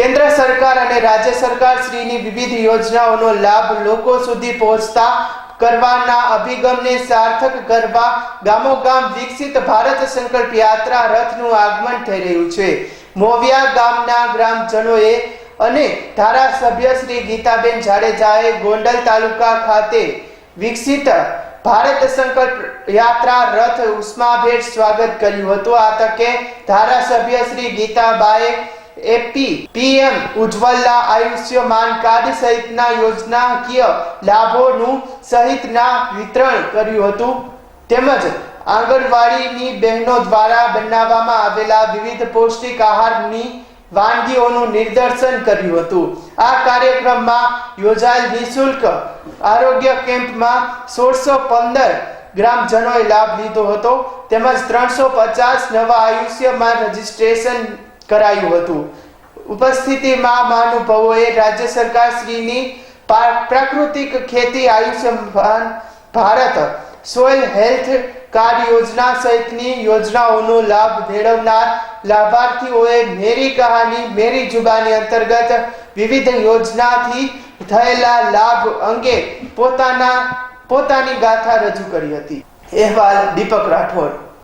કેન્દ્ર સરકાર અને રાજ્ય સરકાર શ્રીની વિવિધ યોજનાઓનો લાભ લોકો સુધી પહોંચતા કરવાના અભિગમને સાર્થક કરવા ગામોગામ વિકસિત ભારત સંકલ્પ યાત્રા રથનું આગમન થઈ રહ્યું છે. મોવિયા ગામના ગ્રામજનોએ અને ધારાસભ્ય શ્રી ગીતાબેન જાડેજાએ ગોંડલ તાલુકા ખાતે વિકસિત ભારત સંકલ્પ યાત્રા રથ ઉષ્માભેર સ્વાગત કર્યું હતું. આ તકે ધારાસભ્ય Shri ગીતાબાએ AP PM Ujjwala Ayushman card સહિતના યોજનાકીય લાભોનું સહિતના વિતરણ કર્યું હતું. તેમજ આંગણવાડીની બહેનો દ્વારા બનાવવામાં આવેલા વિવિધ પૌષ્ટિક આહારની વાનગીઓનું નિદર્શન કર્યું હતું. આ કાર્યક્રમમાં યોજાયેલ નિઃશુલ્ક આરોગ્ય કેમ્પમાં સોળસો પંદર ગ્રામજનોએ લાભ લીધો હતો. તેમજ ત્રણસો પચાસ નવા આયુષ્યમાન રજીસ્ટ્રેશન કરાયું હતું. ઉપસ્થિતિમાં મહાનુભાવોએ રાજ્ય સરકાર શ્રીની પા- પ્રાકૃતિક ખેતી Ayushman Bharat, soil health card યોજના સહિતની યોજનાઓનો લાભ મેળવનાર લાભાર્થીઓએ મેરી કહાની, મેરી જુબાની અંતર્ગત વિવિધ યોજનાથી થયેલા લાભ અંગે પોતાના પોતાની ગાથા રજૂ કરી હતી. અહેવાલ દીપક રાઠોડ.